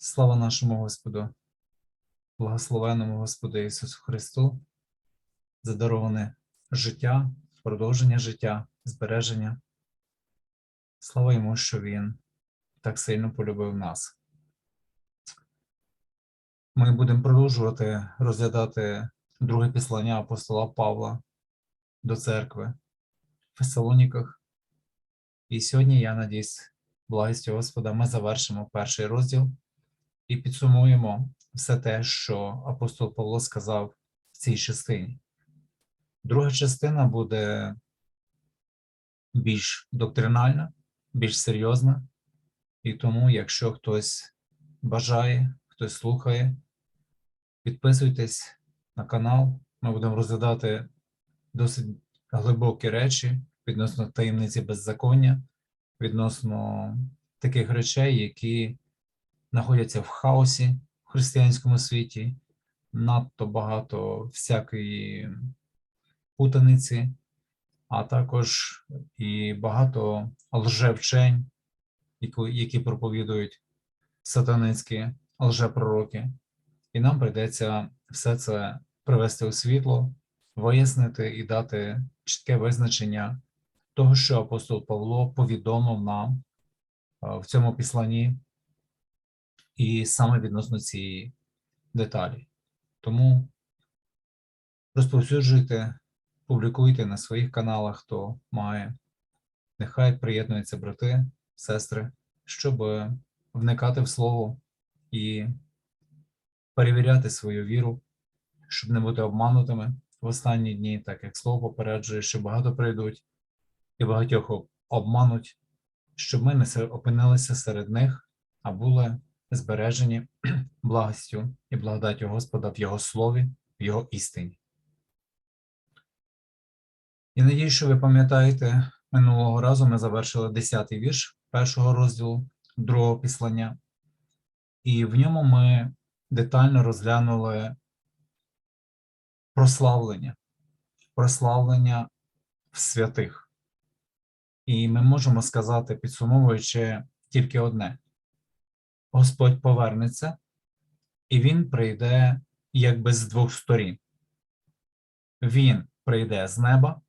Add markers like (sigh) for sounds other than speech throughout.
Слава нашому Господу, благословенному Господу Ісусу Христу, за дароване життя, продовження життя, збереження. Слава йому, що Він так сильно полюбив нас. Ми будемо продовжувати розглядати друге післання апостола Павла до церкви в Фесалоніках. І сьогодні, я надіюсь, благістю Господа, ми завершимо перший розділ і підсумуємо все те, що апостол Павло сказав в цій частині. Друга частина буде більш доктринальна, більш серйозна, і тому, якщо хтось бажає, хтось слухає, підписуйтесь на канал. Ми будемо розглядати досить глибокі речі відносно таємниці беззаконня, відносно таких речей, які знаходяться в хаосі в християнському світі, надто багато всякої путаниці, а також і багато лжевчень, які проповідують сатаницькі лжепророки. І нам прийдеться все це привести у світло, вияснити і дати чітке визначення того, що апостол Павло повідомив нам е, в цьому післанні, і саме відносно цієї деталі. Тому розповсюджуйте, публікуйте на своїх каналах, хто має. Нехай приєднуються брати, сестри, щоб вникати в слово і перевіряти свою віру, щоб не бути обманутими в останні дні, так як слово попереджує, що багато прийдуть і багатьох обмануть, щоб ми не опинилися серед них, а були збережені (clears throat) благостю і благодаттю Господа в Його слові, в Його істині. І надію, що ви пам'ятаєте, минулого разу ми завершили 10-й вірш першого розділу другого післання, і в ньому ми детально розглянули прославлення, прославлення в святих. І ми можемо сказати, підсумовуючи тільки одне: Господь повернеться, і Він прийде якби з двох сторін. Він прийде з неба,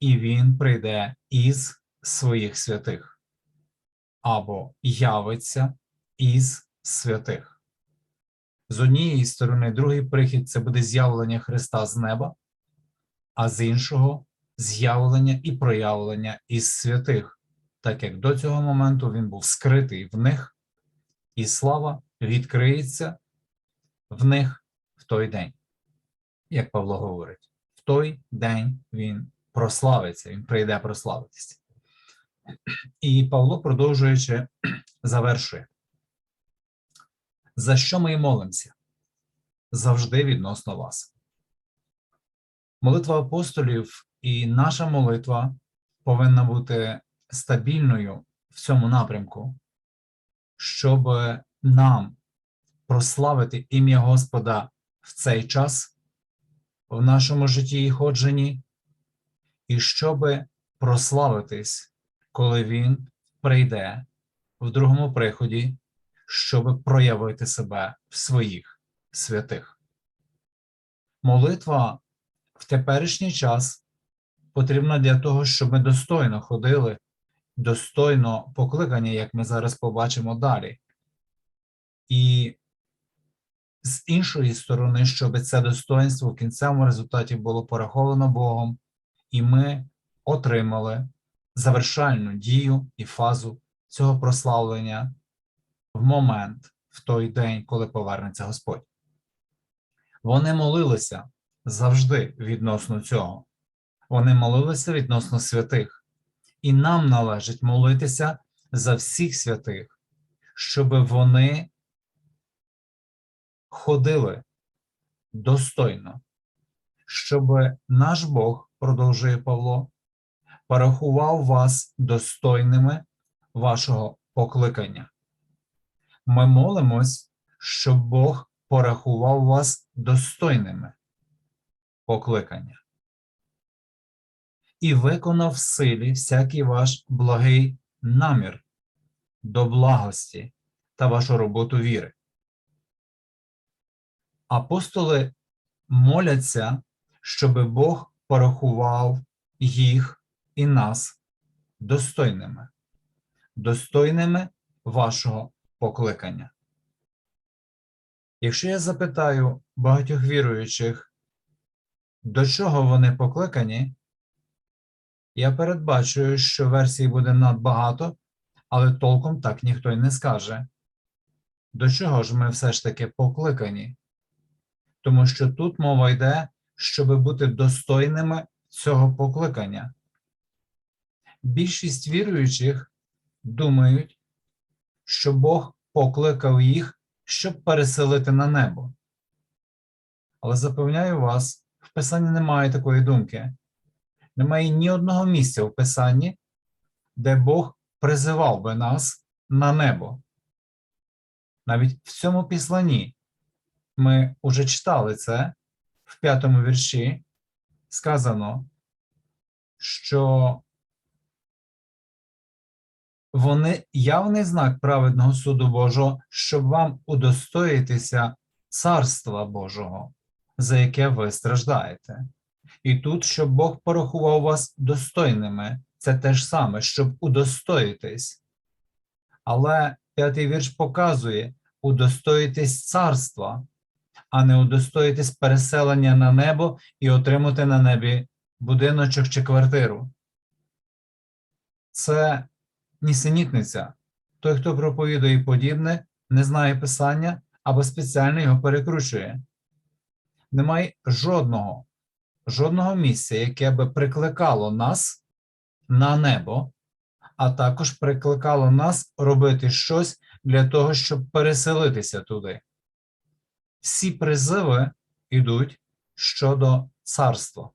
і Він прийде із своїх святих, або явиться із святих. З однієї сторони, другий прихід це буде з'явлення Христа з неба, а з іншого з'явлення і проявлення із святих, так як до цього моменту він був скритий в них, і слава відкриється в них в той день, як Павло говорить, в той день він прославиться, він прийде прославитися. І Павло, продовжуючи, (clears throat) завершує. За що ми молимося? Завжди відносно вас. Молитва апостолів і наша молитва повинна бути стабільною в цьому напрямку, щоб нам прославити ім'я Господа в цей час в нашому житті і ходженні, і щоб прославитись, коли Він прийде в другому приході, щоб проявити себе в своїх святих. Молитва в теперішній час потрібна для того, щоб ми достойно ходили, достойно покликані, як ми зараз побачимо далі. І з іншої сторони, щоб це достоинство в кінцевому результаті було пораховано Богом, і ми отримали завершальну дію і фазу цього прославлення в момент, в той день, коли повернеться Господь. Вони молилися завжди відносно цього. Вони молилися відносно святих, і нам належить молитися за всіх святих, щоб вони ходили достойно, щоб наш Бог, продовжує Павло, порахував вас достойними вашого покликання. Ми молимось, щоб Бог порахував вас достойними покликання і виконав в силі всякий ваш благий намір до благості та вашу роботу віри. Апостоли моляться, щоб Бог порахував їх і нас достойними, достойними вашого покликання. Якщо я запитаю багатьох віруючих, до чого вони покликані, я передбачую, що версій буде надбагато, але толком так ніхто й не скаже. До чого ж ми все ж таки покликані? Тому що тут мова йде, щоб бути достойними цього покликання. Більшість віруючих думають, що Бог покликав їх, щоб переселити на небо. Але запевняю вас, в Писанні немає такої думки. Немає ні одного місця в Писанні, де Бог призивав би нас на небо. Навіть в цьому післанні ми вже читали це в п'ятому вірші. Сказано, що вони явний знак праведного суду Божого, щоб вам удостоїтися царства Божого, за яке ви страждаєте. І тут, щоб Бог порахував вас достойними, це те ж саме, щоб удостоїтись. Але п'ятий вірш показує удостоїтись царства, а не удостоїтись переселення на небо і отримати на небі будиночок чи квартиру. Це нісенітниця. Той, хто проповідує подібне, не знає писання або спеціально його перекручує. Немає жодного, жодного місця, яке би прикликало нас на небо, а також прикликало нас робити щось для того, щоб переселитися туди. Всі призиви йдуть щодо царства.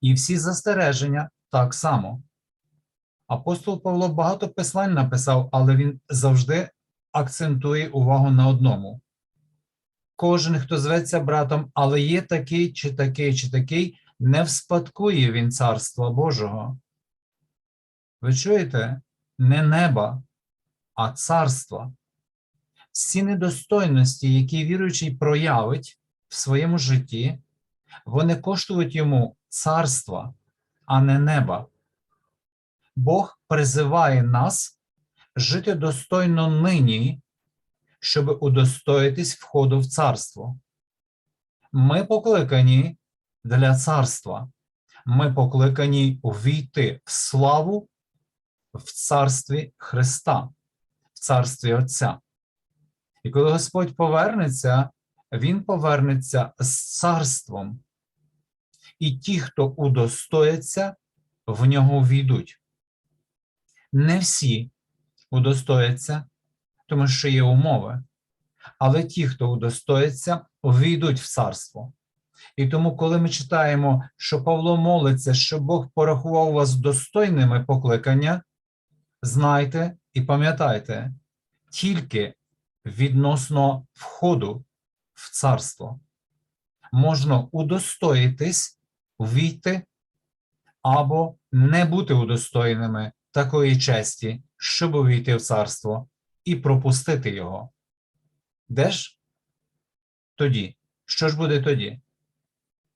І всі застереження так само. Апостол Павло багато писань написав, але він завжди акцентує увагу на одному. Кожен, хто зветься братом, але є такий, чи такий, чи такий, не вспадкує він царства Божого. Ви чуєте? Не неба, а царства. Всі недостойності, які віруючий проявить в своєму житті, вони коштують йому царства, а не неба. Бог призиває нас жити достойно нині, щоб удостоїтись входу в царство. Ми покликані для царства. Ми покликані увійти в славу в царстві Христа, в царстві Отця. І коли Господь повернеться, Він повернеться з царством. І ті, хто удостояться, в нього війдуть. Не всі удостояться, тому що є умови, але ті, хто удостоїться, війдуть в царство. І тому, коли ми читаємо, що Павло молиться, що Бог порахував вас достойними покликання, знайте і пам'ятайте, тільки відносно входу в царство. Можна удостоїтись, війти або не бути удостоєними такої честі, щоб увійти в царство і пропустити його. Де ж тоді? Що ж буде тоді?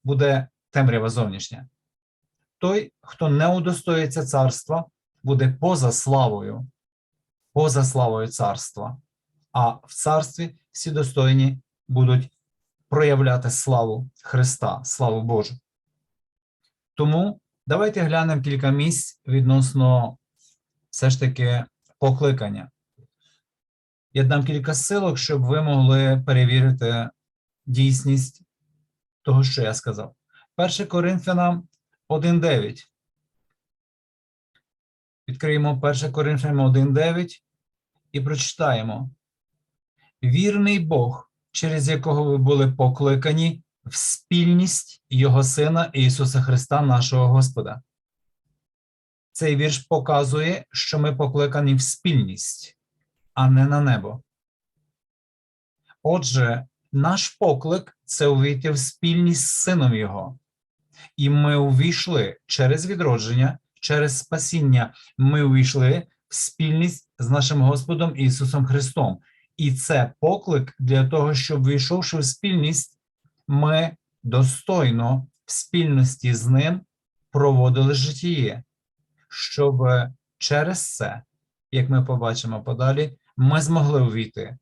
Буде темрява зовнішня. Той, хто не удостоїться царства, буде поза славою, поза славою царства, а в царстві всі достойні будуть проявляти славу Христа, славу Божу. Тому давайте глянемо кілька місць відносно все ж таки покликання. Я дам кілька силок, щоб ви могли перевірити дійсність того, що я сказав. 1 Коринфянам 1.9. Відкриємо 1 Коринфянам 1.9 і прочитаємо. Вірний Бог, через якого ви були покликані в спільність Його Сина Ісуса Христа, нашого Господа. Цей вірш показує, що ми покликані в спільність, а не на небо. Отже, наш поклик це увійти в спільність з Сином Його. І ми увійшли через відродження, через спасіння, ми увійшли в спільність з нашим Господом Ісусом Христом. І це поклик для того, щоб, війшовши в спільність, ми достойно в спільності з ним проводили життя, щоб через це, як ми побачимо подалі, ми змогли увійти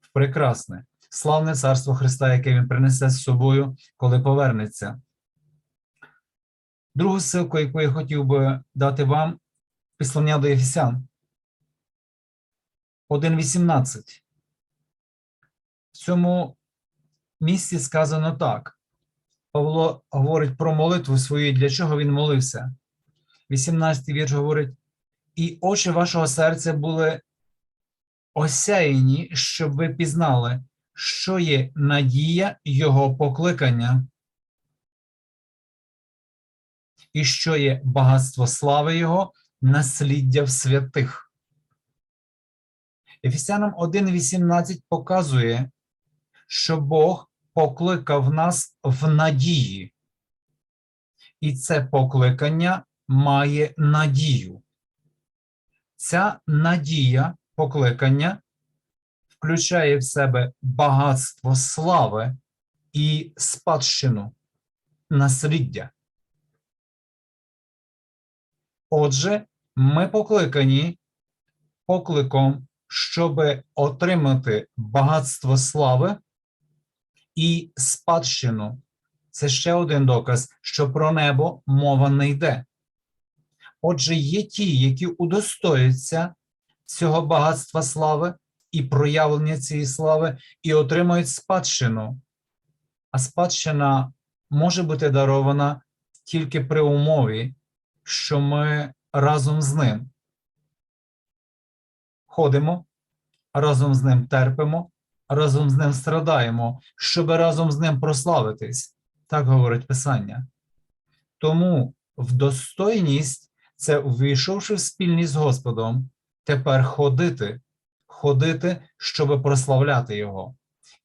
в прекрасне, славне царство Христа, яке Він принесе з собою, коли повернеться. Другу ссылку, яку я хотів би дати вам, післання до Єфесян 1.18. В цьому місці сказано так. Павло говорить про молитву свою, для чого він молився. 18 вірш говорить: і очі вашого серця були осяяні, щоб ви пізнали, що є надія Його покликання, і що є багатство слави Його, насліддя в святих. Ефесянам 1.18 показує, що Бог покликав нас в надії, і це покликання має надію. Ця надія покликання включає в себе багатство слави і спадщину, насліддя. Отже, ми покликані покликом, щоб отримати багатство слави і спадщину. Це ще один доказ, що про небо мова не йде. Отже, є ті, які удостоюються цього багатства слави і проявлення цієї слави, і отримують спадщину. А спадщина може бути дарована тільки при умові, що ми разом з ним ходимо, разом з ним терпимо, разом з ним страдаємо, щоб разом з ним прославитись. Так говорить Писання. Тому в достойність це, увійшовши в спільність з Господом, тепер ходити, ходити, щоб прославляти Його.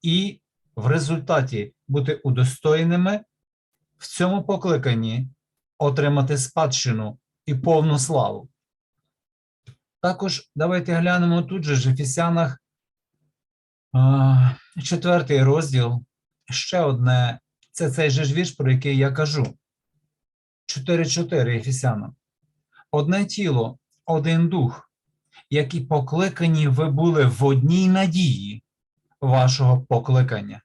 І в результаті бути удостоєними в цьому покликанні отримати спадщину і повну славу. Також давайте глянемо тут же в Ефесянах четвертий розділ. Ще одне, це цей же ж вірш, про який я кажу. 4.4 Ефесянам. Одне тіло, один дух, які покликані ви були в одній надії вашого покликання.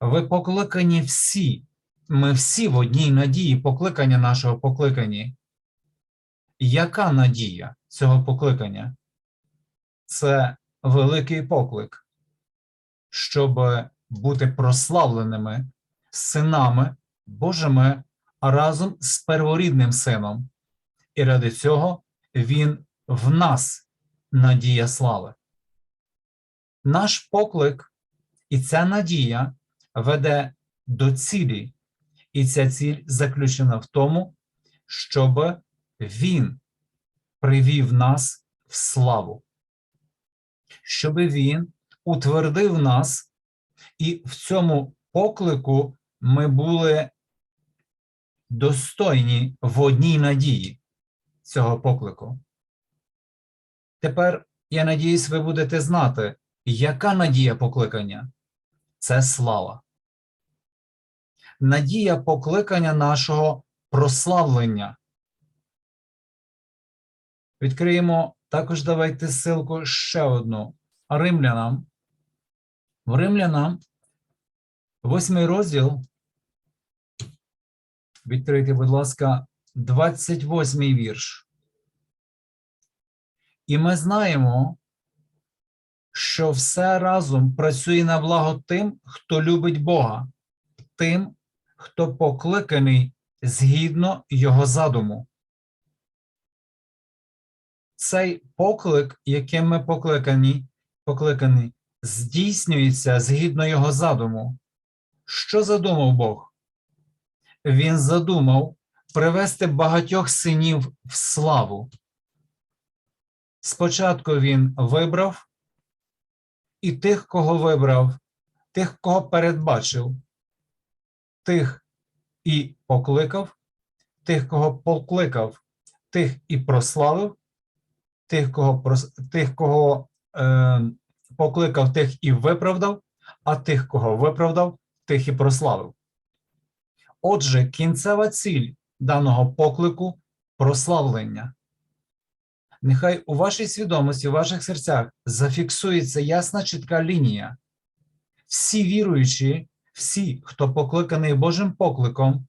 Ви покликані всі, ми всі в одній надії покликання нашого покликані. Яка надія цього покликання? Це великий поклик, щоб бути прославленими синами Божими разом з перворідним сином. І ради цього він в нас надія слави. Наш поклик і ця надія веде до цілі, і ця ціль заключена в тому, щоб він привів нас в славу, щоб він утвердив нас, і в цьому поклику ми були достойні в одній надії цього поклику. Тепер, я надіюсь, ви будете знати, яка надія покликання це слава. Надія покликання нашого прославлення. Відкриємо також давайте ссылку ще одну. Римлянам. В Римлянам, восьмий розділ. Відкрийте, будь ласка, 28 вірш. І ми знаємо, що все разом працює на благо тим, хто любить Бога, тим, хто покликаний згідно Його задуму. Цей поклик, яким ми покликані, покликані, здійснюється згідно Його задуму. Що задумав Бог? Він задумав привести багатьох синів в славу. Спочатку він вибрав і тих, кого вибрав, тих, кого передбачив, тих і покликав, тих, кого покликав, тих і прославив, тих, кого, тих, кого е, покликав, тих і виправдав, а тих, кого виправдав, тих і прославив. Отже, кінцева ціль даного поклику прославлення. Нехай у вашій свідомості, у ваших серцях зафіксується ясна чітка лінія. Всі віруючі, всі, хто покликаний Божим покликом,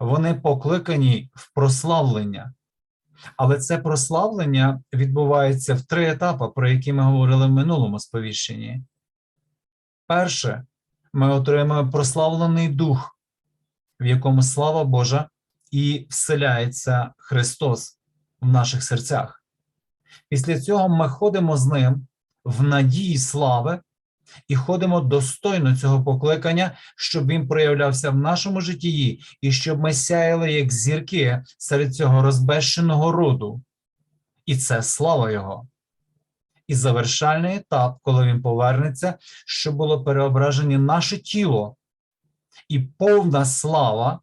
вони покликані в прославлення. Але це прославлення відбувається в три етапи, про які ми говорили в минулому сповіщенні. Перше, ми отримуємо прославлений дух, в якому слава Божа і вселяється Христос в наших серцях. Після цього ми ходимо з ним в надії слави і ходимо достойно цього покликання, щоб він проявлявся в нашому житті, і щоб ми сяяли як зірки серед цього розбещеного роду. І це слава Його. І завершальний етап, коли він повернеться, щоб було переображення наше тіло, і повна слава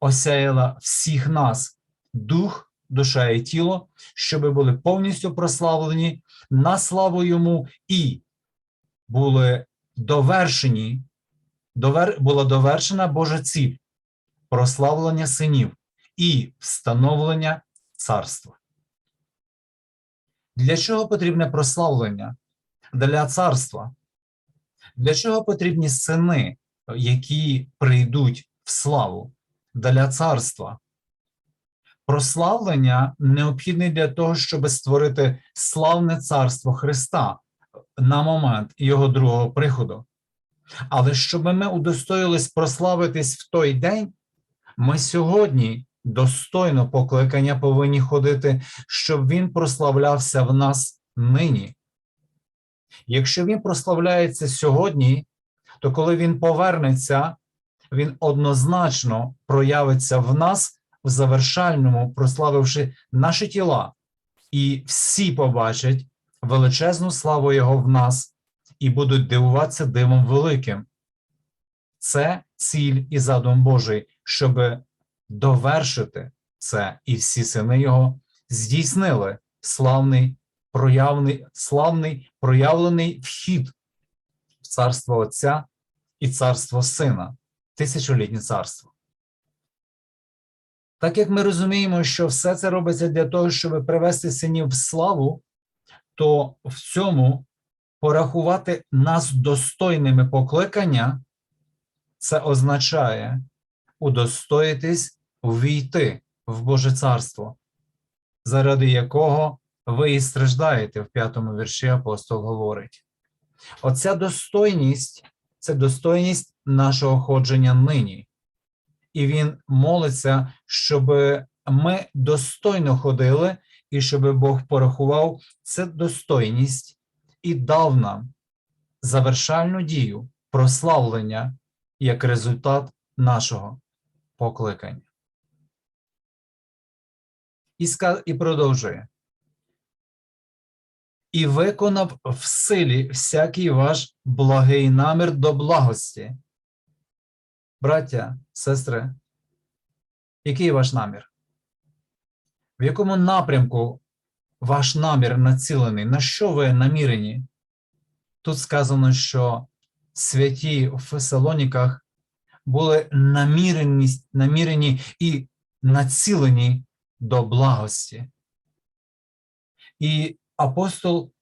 осяяла всіх нас, дух, душа і тіло, щоб були повністю прославлені на славу йому і були довершені, довер, була довершена Божа ціль прославлення синів і встановлення царства. Для чого потрібне прославлення? Для царства. Для чого потрібні сини, які прийдуть в славу? Для царства. Прославлення необхідне для того, щоб створити славне царство Христа на момент його другого приходу. Але щоб ми удостоїлись прославитись в той день, ми сьогодні достойно покликання повинні ходити, щоб він прославлявся в нас нині. Якщо він прославляється сьогодні, то коли він повернеться, він однозначно проявиться в нас в завершальному, прославивши наші тіла, і всі побачать величезну славу Його в нас і будуть дивуватися дивом великим. Це ціль і задум Божий, щоб довершити це, і всі сини Його здійснили славний, проявний, славний проявлений вхід в царство Отця і царство Сина, тисячолітнє царство. Так як ми розуміємо, що все це робиться для того, щоб привести синів в славу, то в цьому порахувати нас достойними покликання, це означає удостоїтись увійти в Боже царство, заради якого ви і страждаєте в п'ятому вірші апостол говорить. Оця достойність це достойність нашого ходження нині. І він молиться, щоб ми достойно ходили і щоб Бог порахував це достойність і дав нам завершальну дію прославлення як результат нашого покликання. І, ска... і продовжує. І виконав в силі всякий ваш благий намір до благості. Браття, сестри, який ваш намір? В якому напрямку ваш намір націлений? На що ви намірені? Тут сказано, що святі в Фесалоніках були наміреність, намірені і націлені до благості. І апостол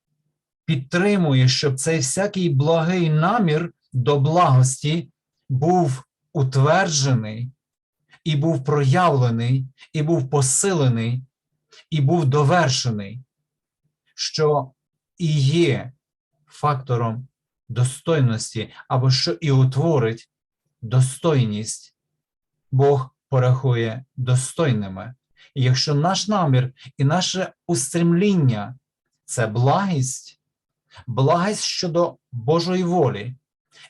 підтримує, щоб цей всякий благий намір до благості був утверджений, і був проявлений, і був посилений, і був довершений, що і є фактором достойності, або що і утворить достойність, Бог порахує достойними. І якщо наш намір і наше устремління це благість, благість щодо Божої волі,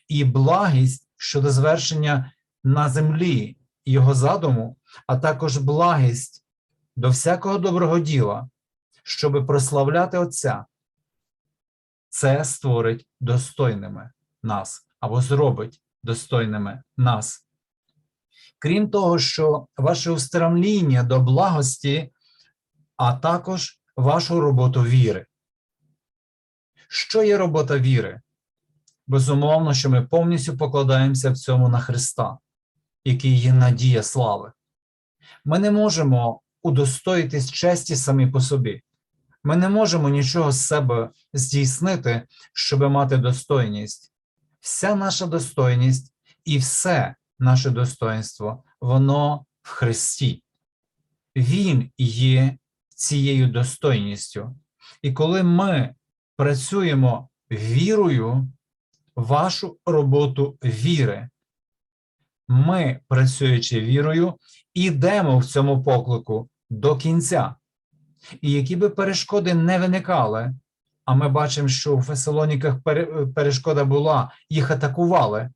і благість щодо звершення на землі його задуму, а також благість до всякого доброго діла, щоби прославляти Отця. Це створить достойними нас або зробить достойними нас. Крім того, що ваше устремління до благості, а також вашу роботу віри. Що є робота віри? Безумовно, що ми повністю покладаємося в цьому на Христа, який є надія слави. Ми не можемо удостоїтись честі самі по собі. Ми не можемо нічого з себе здійснити, щоб мати достойність. Вся наша достойність і все наше достоинство, воно в Христі. Він є цією достойністю. І коли ми працюємо вірою, вашу роботу віри, ми, працюючи вірою, ідемо в цьому поклику до кінця. І які би перешкоди не виникали, а ми бачимо, що у Фесалоніках пере- перешкода була, їх атакували.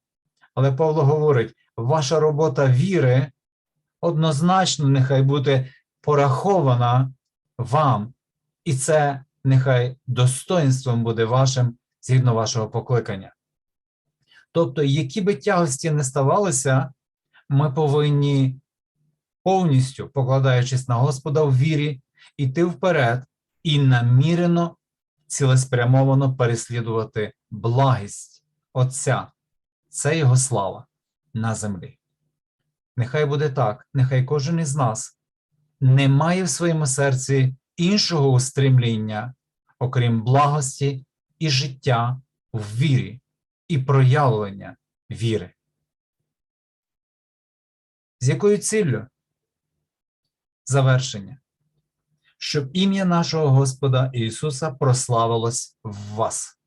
Але Павло говорить: ваша робота віри однозначно нехай буде порахована вам, і це нехай достоинством буде вашим згідно вашого покликання. Тобто, які би тягості не ставалися, ми повинні повністю, покладаючись на Господа в вірі, йти вперед і намірено, цілеспрямовано переслідувати благість Отця. Це Його слава на землі. Нехай буде так, нехай кожен із нас не має в своєму серці іншого устремління, окрім благості і життя в вірі і проявлення віри. З якою ціллю? Завершення. Щоб ім'я нашого Господа Ісуса прославилось в вас.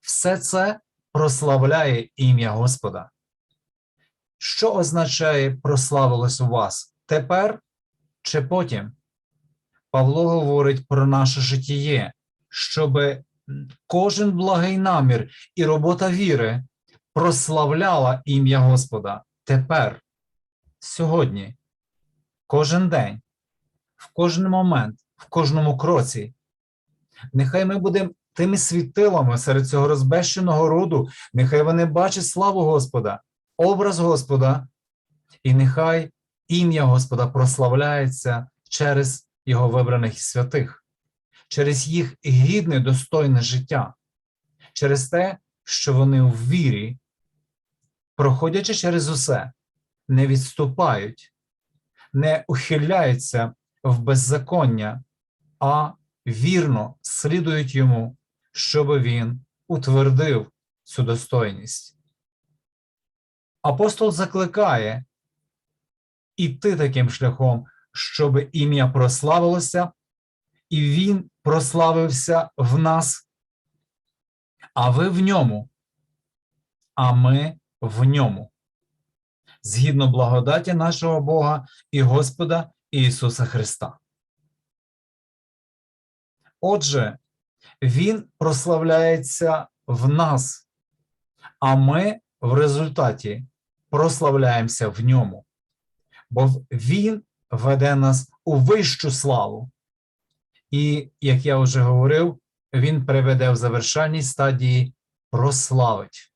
Все це прославляє ім'я Господа. Що означає прославилось у вас тепер чи потім? Павло говорить про наше життєє, щоб кожен благий намір і робота віри прославляла ім'я Господа тепер, сьогодні, кожен день, в кожен момент, в кожному кроці. Нехай ми будемо тими світилами серед цього розбещеного роду, нехай вони бачать славу Господа, образ Господа, і нехай ім'я Господа прославляється через його вибраних святих, через їх гідне, достойне життя, через те, що вони в вірі, проходячи через усе, не відступають, не ухиляються в беззаконня, а вірно слідують йому, щоб він утвердив цю достойність. Апостол закликає іти таким шляхом, щоб ім'я прославилося, і він прославився в нас, а ви в ньому, а ми в ньому, згідно благодаті нашого Бога і Господа Ісуса Христа. Отже, Він прославляється в нас, а ми в результаті прославляємося в ньому, бо Він веде нас у вищу славу. І, як я вже говорив, Він приведе в завершальній стадії прославить.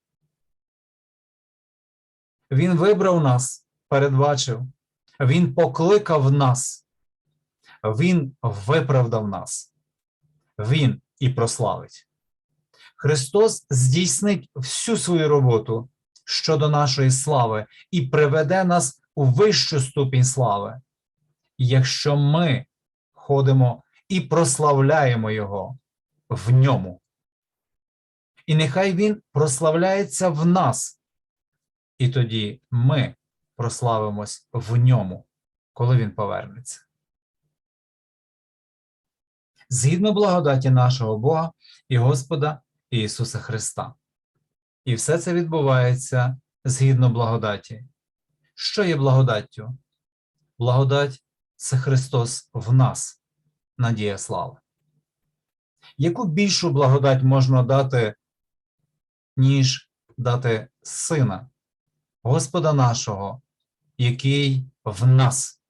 Він вибрав нас, передбачив, Він покликав нас, Він виправдав нас, Він і прославить. Христос здійснить всю свою роботу щодо нашої слави і приведе нас у вищу ступінь слави, якщо ми ходимо і прославляємо Його в ньому. І нехай Він прославляється в нас, і тоді ми прославимось в ньому, коли Він повернеться. Згідно благодаті нашого Бога і Господа Ісуса Христа. І все це відбувається згідно благодаті. Що є благодаттю? Благодать це Христос в нас, надія слави. Яку більшу благодать можна дати, ніж дати Сина, Господа нашого, який в нас?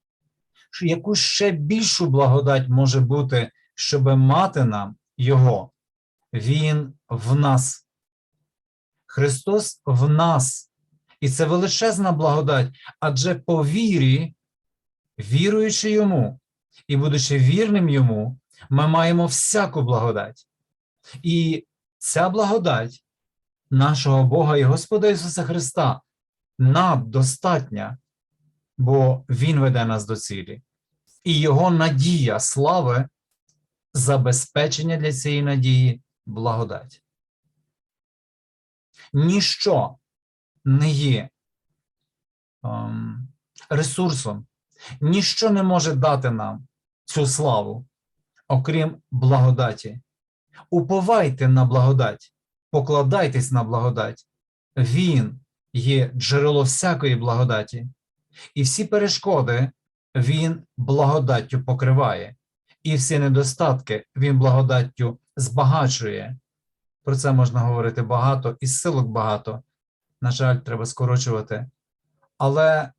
Яку ще більшу благодать може бути, щоб мати нам Його? Він в нас. Христос в нас. І це величезна благодать, адже по вірі віруючи йому і будучи вірним йому, ми маємо всяку благодать. І ця благодать нашого Бога і Господа Ісуса Христа нам достатня, бо Він веде нас до цілі. І Його надія слави забезпечення для цієї надії благодать. Ніщо не є ем, ресурсом, ніщо не може дати нам цю славу, окрім благодаті. Уповайте на благодать, покладайтесь на благодать. Він є джерело всякої благодаті, і всі перешкоди він благодаттю покриває, і всі недостатки він благодаттю збагачує. Про це можна говорити багато, і силок багато. На жаль, треба скорочувати. Але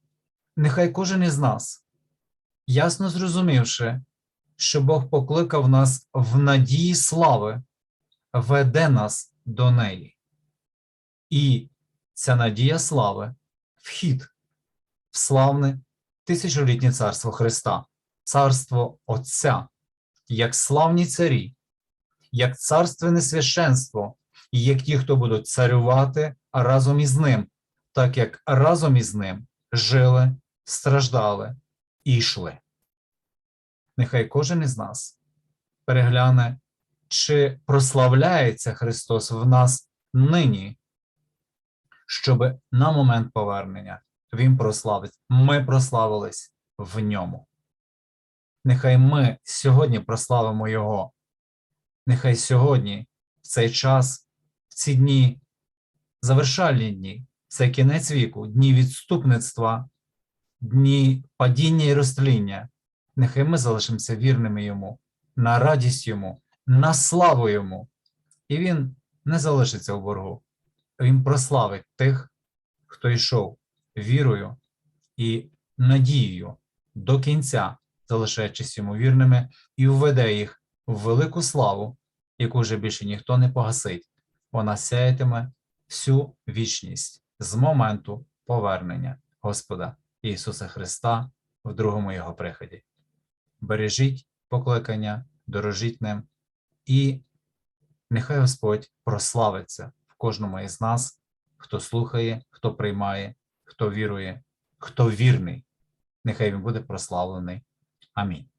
нехай кожен із нас, ясно зрозумівши, що Бог покликав нас в надії слави, веде нас до неї. І ця надія слави вхід в славне тисячолітнє царство Христа, царство Отця, як славні царі, як царственне священство, і як ті, хто будуть царювати разом із ним, так як разом із ним жили, страждали і йшли. Нехай кожен із нас перегляне, чи прославляється Христос в нас нині, щоб на момент повернення Він прославить. Ми прославились в ньому. Нехай ми сьогодні прославимо Його. Нехай сьогодні, в цей час, в ці дні, завершальні дні, це кінець віку, дні відступництва, дні падіння і розтління. Нехай ми залишимося вірними йому, на радість йому, на славу йому. І він не залишиться в боргу. Він прославить тих, хто йшов вірою і надією до кінця, залишаючись йому вірними, і введе їх в велику славу, яку вже більше ніхто не погасить. Вона сяятиме всю вічність з моменту повернення Господа Ісуса Христа в другому Його приході. Бережіть покликання, дорожіть ним, і нехай Господь прославиться в кожному із нас, хто слухає, хто приймає, хто вірує, хто вірний. Нехай він буде прославлений. Амінь.